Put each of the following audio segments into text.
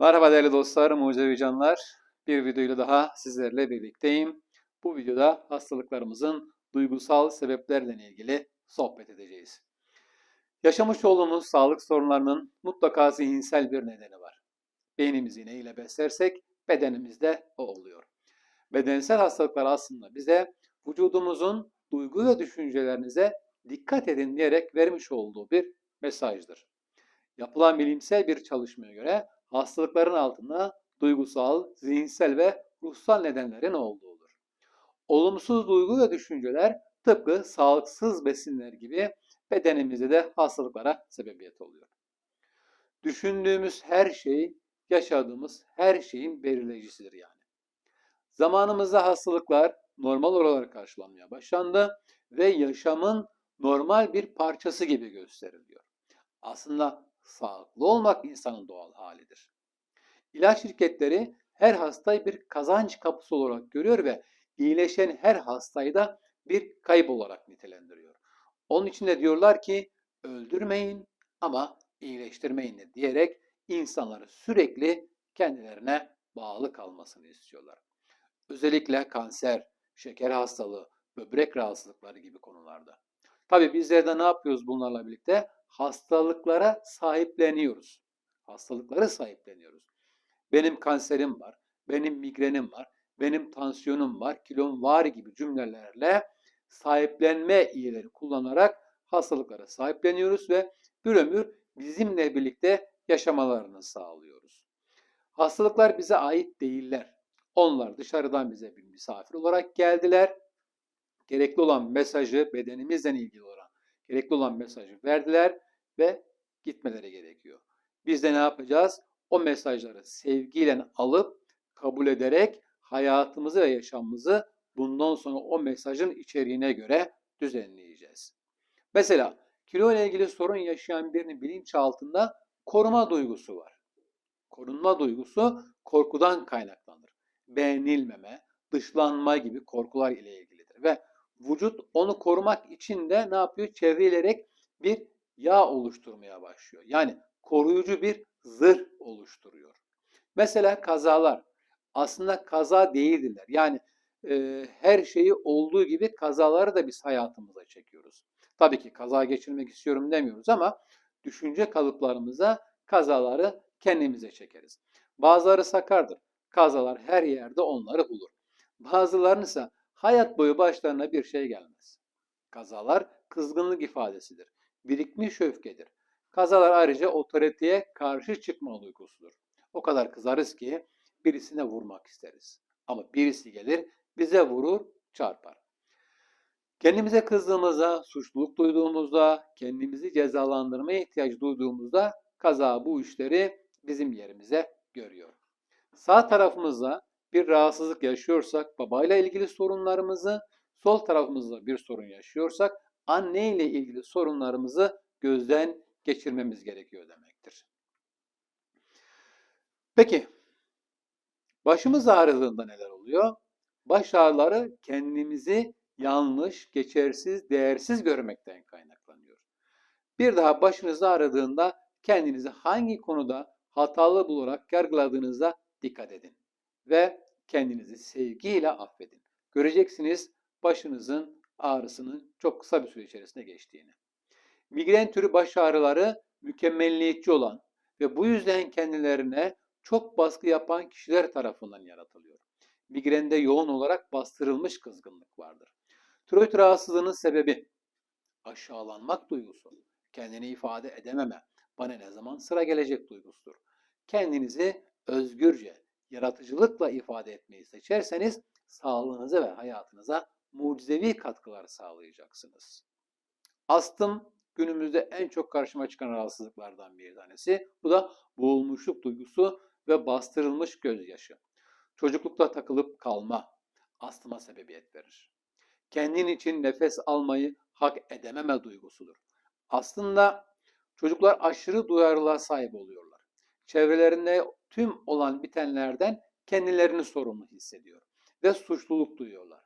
Merhaba değerli dostlar, mucizevi canlar. Bir videoyla daha sizlerle birlikteyim. Bu videoda hastalıklarımızın duygusal sebeplerle ilgili sohbet edeceğiz. Yaşamış olduğumuz sağlık sorunlarının mutlaka zihinsel bir nedeni var. Beynimizi ne ile beslersek bedenimizde o oluyor. Bedensel hastalıklar aslında bize vücudumuzun duygu ve düşüncelerinize dikkat edin diyerek vermiş olduğu bir mesajdır. Yapılan bilimsel bir çalışmaya göre hastalıkların altında duygusal, zihinsel ve ruhsal nedenlerin olduğudur. Olumsuz duygu ve düşünceler tıpkı sağlıksız besinler gibi bedenimizde de hastalıklara sebebiyet oluyor. Düşündüğümüz her şey, yaşadığımız her şeyin belirleyicisidir yani. Zamanımızda hastalıklar normal olarak karşılanmaya başlandı ve yaşamın normal bir parçası gibi gösteriliyor. Aslında sağlıklı olmak insanın doğal halidir. İlaç şirketleri her hastayı bir kazanç kapısı olarak görüyor ve iyileşen her hastayı da bir kayıp olarak nitelendiriyor. Onun için de diyorlar ki öldürmeyin ama iyileştirmeyin de diyerek insanları sürekli kendilerine bağlı kalmasını istiyorlar. Özellikle kanser, şeker hastalığı, böbrek rahatsızlıkları gibi konularda. Tabii bizler de ne yapıyoruz bunlarla birlikte? Hastalıklara sahipleniyoruz. Hastalıkları sahipleniyoruz. Benim kanserim var, benim migrenim var, benim tansiyonum var, kilom var gibi cümlelerle sahiplenme iyileri kullanarak hastalıklara sahipleniyoruz ve bir ömür bizimle birlikte yaşamalarını sağlıyoruz. Hastalıklar bize ait değiller. Onlar dışarıdan bize bir misafir olarak geldiler. Gerekli olan mesajı bedenimizle ilgili olan gerekli olan mesajı verdiler ve gitmeleri gerekiyor. Biz de ne yapacağız? O mesajları sevgiyle alıp kabul ederek hayatımızı ve yaşamımızı bundan sonra o mesajın içeriğine göre düzenleyeceğiz. Mesela kilo ile ilgili sorun yaşayan birinin bilinçaltında koruma duygusu var. Korunma duygusu korkudan kaynaklanır. Beğenilmeme, dışlanma gibi korkular ile ilgilidir ve vücut onu korumak için de ne yapıyor? Çevrilerek bir yağ oluşturmaya başlıyor. Yani koruyucu bir zırh oluşturuyor. Mesela kazalar aslında kaza değildirler. Yani e, her şeyi olduğu gibi kazaları da biz hayatımıza çekiyoruz. Tabii ki kaza geçirmek istiyorum demiyoruz ama düşünce kalıplarımıza kazaları kendimize çekeriz. Bazıları sakardır. Kazalar her yerde onları bulur. Bazılarının ise hayat boyu başlarına bir şey gelmez. Kazalar kızgınlık ifadesidir. Birikmiş öfkedir. Kazalar ayrıca otoriteye karşı çıkma duygusudur. O kadar kızarız ki birisine vurmak isteriz. Ama birisi gelir bize vurur, çarpar. Kendimize kızdığımızda, suçluluk duyduğumuzda, kendimizi cezalandırmaya ihtiyaç duyduğumuzda kaza bu işleri bizim yerimize görüyor. Sağ tarafımızda bir rahatsızlık yaşıyorsak babayla ilgili sorunlarımızı, sol tarafımızda bir sorun yaşıyorsak anne ile ilgili sorunlarımızı gözden geçirmemiz gerekiyor demektir. Peki başımız ağrıdığında neler oluyor? Baş ağrıları kendimizi yanlış, geçersiz, değersiz görmekten kaynaklanıyor. Bir daha başınız ağrıdığında kendinizi hangi konuda hatalı bularak yargıladığınızda dikkat edin ve kendinizi sevgiyle affedin. Göreceksiniz başınızın ağrısının çok kısa bir süre içerisinde geçtiğini. Migren türü baş ağrıları mükemmelliyetçi olan ve bu yüzden kendilerine çok baskı yapan kişiler tarafından yaratılıyor. Migrende yoğun olarak bastırılmış kızgınlık vardır. Tiroid rahatsızlığının sebebi aşağılanmak duygusu, kendini ifade edememe, bana ne zaman sıra gelecek duygusudur. Kendinizi özgürce, yaratıcılıkla ifade etmeyi seçerseniz sağlığınıza ve hayatınıza mucizevi katkılar sağlayacaksınız. Astım günümüzde en çok karşıma çıkan rahatsızlıklardan bir tanesi. Bu da boğulmuşluk duygusu ve bastırılmış gözyaşı. Çocuklukta takılıp kalma astıma sebebiyet verir. Kendin için nefes almayı hak edememe duygusudur. Aslında çocuklar aşırı duyarlılığa sahip oluyorlar. Çevrelerinde tüm olan bitenlerden kendilerini sorumlu hissediyor ve suçluluk duyuyorlar.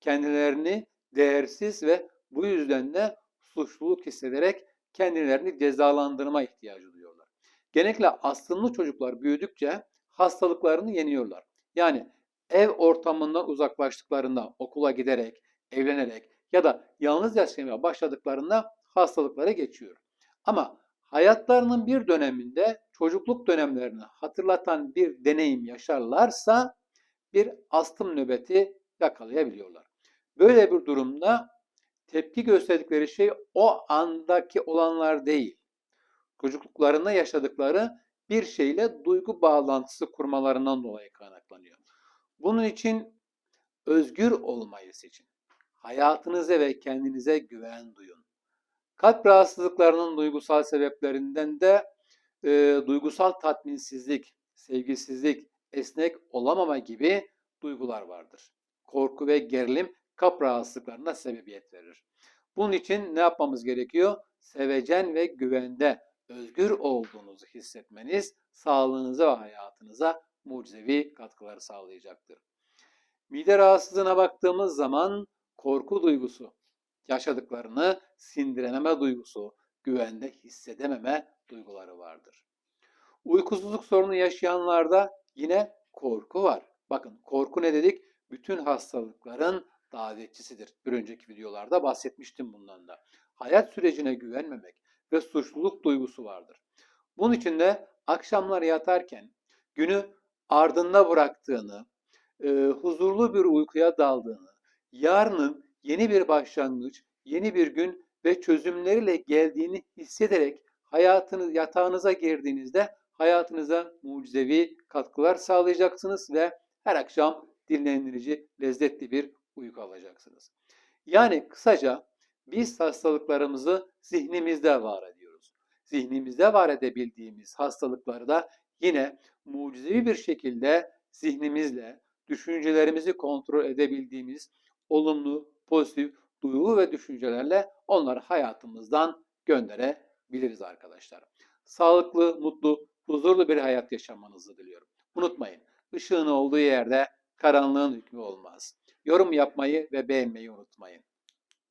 Kendilerini değersiz ve bu yüzden de suçluluk hissederek kendilerini cezalandırma ihtiyacı duyuyorlar. Genellikle astımlı çocuklar büyüdükçe hastalıklarını yeniyorlar. Yani ev ortamından uzaklaştıklarında okula giderek, evlenerek ya da yalnız yaşamaya başladıklarında hastalıkları geçiyor. Ama hayatlarının bir döneminde çocukluk dönemlerini hatırlatan bir deneyim yaşarlarsa bir astım nöbeti yakalayabiliyorlar. Böyle bir durumda tepki gösterdikleri şey o andaki olanlar değil. Çocukluklarında yaşadıkları bir şeyle duygu bağlantısı kurmalarından dolayı kaynaklanıyor. Bunun için özgür olmayı seçin. Hayatınıza ve kendinize güven duyun. Kalp rahatsızlıklarının duygusal sebeplerinden de e, duygusal tatminsizlik, sevgisizlik, esnek olamama gibi duygular vardır. Korku ve gerilim kalp rahatsızlıklarına sebebiyet verir. Bunun için ne yapmamız gerekiyor? Sevecen ve güvende, özgür olduğunuzu hissetmeniz sağlığınıza ve hayatınıza mucizevi katkıları sağlayacaktır. Mide rahatsızlığına baktığımız zaman korku duygusu, yaşadıklarını sindirememe duygusu, güvende hissedememe duyguları vardır. Uykusuzluk sorunu yaşayanlarda yine korku var. Bakın korku ne dedik? Bütün hastalıkların davetçisidir. Bir önceki videolarda bahsetmiştim bundan da. Hayat sürecine güvenmemek ve suçluluk duygusu vardır. Bunun için de akşamlar yatarken günü ardında bıraktığını, e, huzurlu bir uykuya daldığını, yarının yeni bir başlangıç, yeni bir gün ve çözümleriyle geldiğini hissederek hayatınız yatağınıza girdiğinizde hayatınıza mucizevi katkılar sağlayacaksınız ve her akşam dinlendirici, lezzetli bir uyku alacaksınız. Yani kısaca biz hastalıklarımızı zihnimizde var ediyoruz. Zihnimizde var edebildiğimiz hastalıkları da yine mucizevi bir şekilde zihnimizle, düşüncelerimizi kontrol edebildiğimiz olumlu, pozitif duygu ve düşüncelerle onları hayatımızdan gönderebiliriz arkadaşlar. Sağlıklı, mutlu, huzurlu bir hayat yaşamanızı diliyorum. Unutmayın, ışığın olduğu yerde karanlığın hükmü olmaz. Yorum yapmayı ve beğenmeyi unutmayın.